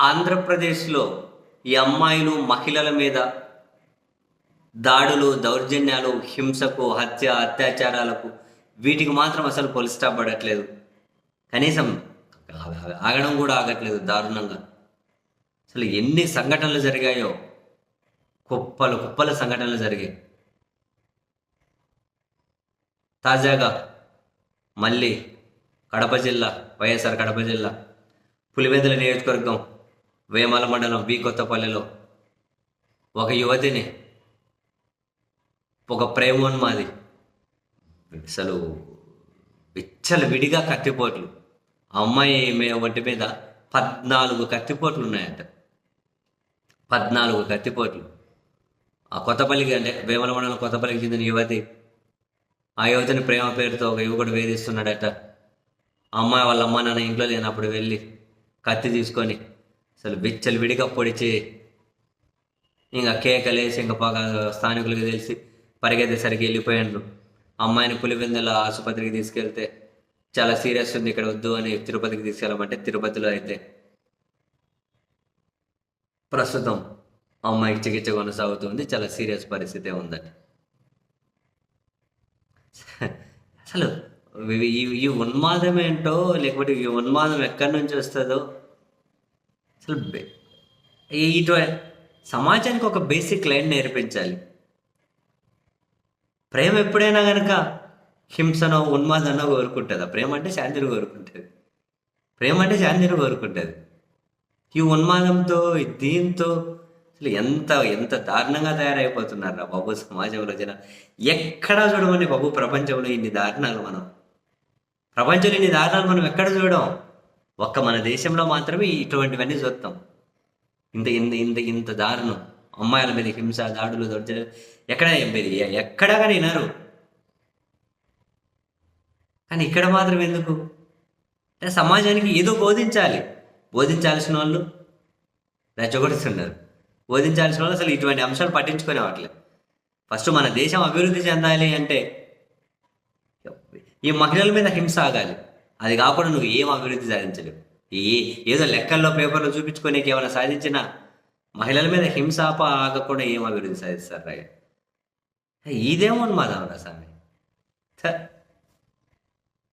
ఆంధ్రప్రదేశ్లో ఈ అమ్మాయిలు మహిళల మీద దాడులు దౌర్జన్యాలు హింసకు హత్య అత్యాచారాలకు వీటికి మాత్రం అసలు పొలిస్టా పడట్లేదు. కనీసం ఆగడం కూడా ఆగట్లేదు దారుణంగా. అసలు ఎన్ని సంఘటనలు జరిగాయో కుప్పలు కుప్పల సంఘటనలు జరిగాయి. తాజాగా మళ్ళీ కడప జిల్లా వైఎస్ఆర్ కడప జిల్లా పులివెందుల నియోజకవర్గం వేమాల మండలం బి కొత్తపల్లిలో ఒక యువతిని ఒక ప్రేమోన్మాది అసలు విచ్చలు విడిగా కత్తిపోట్లు. అమ్మాయి మే ఒంటి మీద పద్నాలుగు కత్తిపోట్లు ఉన్నాయంట. పద్నాలుగు కత్తిపోట్లు. ఆ కొత్తపల్లికి అంటే వేమల మండలం కొత్తపల్లికి చెందిన యువతి ఆ యువతిని ప్రేమ పేరుతో ఒక యువకుడు వేధిస్తున్నాడట. అమ్మాయి వాళ్ళ అమ్మ నాన్న ఇంట్లో లేనప్పుడు వెళ్ళి కత్తి తీసుకొని అసలు బిచ్చలు విడిగా పొడిచి ఇంకా కేకలేసి ఇంకా బాగా స్థానికులకు తెలిసి పరిగెత్తేసరికి వెళ్ళిపోయాడు అమ్మాయిని పులివెందుల ఆసుపత్రికి తీసుకెళ్తే చాలా సీరియస్ ఉంది ఇక్కడ వద్దు అని తిరుపతికి తీసుకెళ్ళమంటే తిరుపతిలో అయితే. ప్రస్తుతం అమ్మాయికి చికిత్స కొనసాగుతుంది చాలా సీరియస్ పరిస్థితే ఉందండి. అసలు ఈ ఈ ఉన్మాదం ఏంటో లేకపోతే ఈ ఉన్మాదం ఎక్కడి నుంచి వస్తుందో అసలు ఈ- ఇటు సమాజానికి ఒక బేసిక్ లైన్ నేర్పించాలి. ప్రేమ ఎప్పుడైనా కనుక హింసనో ఉన్మాదనో కోరుకుంటుందా? ప్రేమ అంటే శాంతిని కోరుకుంటుంది. ప్రేమ అంటే శాంతిని కోరుకుంటుంది. ఈ ఉన్మాదంతో ఈ దీంతో అసలు ఎంత ఎంత దారుణంగా తయారైపోతున్నారా బాబు సమాజంలో జన ఎక్కడా చూడమని బాబు ప్రపంచంలో ఇన్ని దారుణాలు మనం. ప్రపంచంలో ఇన్ని దారుణాలు మనం ఎక్కడ చూడం ఒక్క మన దేశంలో మాత్రమే ఇటువంటివన్నీ చూస్తాం. ఇంత ఇంత ఇంత ఇంత దారుణం. అమ్మాయిల మీద హింస దాడులు దౌర్జన్యం ఎక్కడ మీరు ఎ- కానీ వినరు. కానీ ఇక్కడ మాత్రం ఎందుకు? అంటే సమాజానికి ఏదో బోధించాలి. బోధించాల్సిన వాళ్ళు రెచ్చగొడుతున్నారు బోధించాల్సిన వాళ్ళు అసలు ఇటువంటి అంశాలు పట్టించుకునేవాట్లేదు ఫస్ట్ మన దేశం అభివృద్ధి చెందాలి అంటే ఈ మహిళల మీద హింస ఆగాలి. అది కాకుండా నువ్వు ఏం అభివృద్ధి సాధించలేవు. ఏ ఏదో లెక్కల్లో పేపర్లో చూపించుకోనికి ఏమైనా సాధించిన మహిళల మీద హింసాప ఆగకుండా ఏం అభివృద్ధి సాధిస్తారు రాయ? ఇదేమో మాధవరా స్వామి.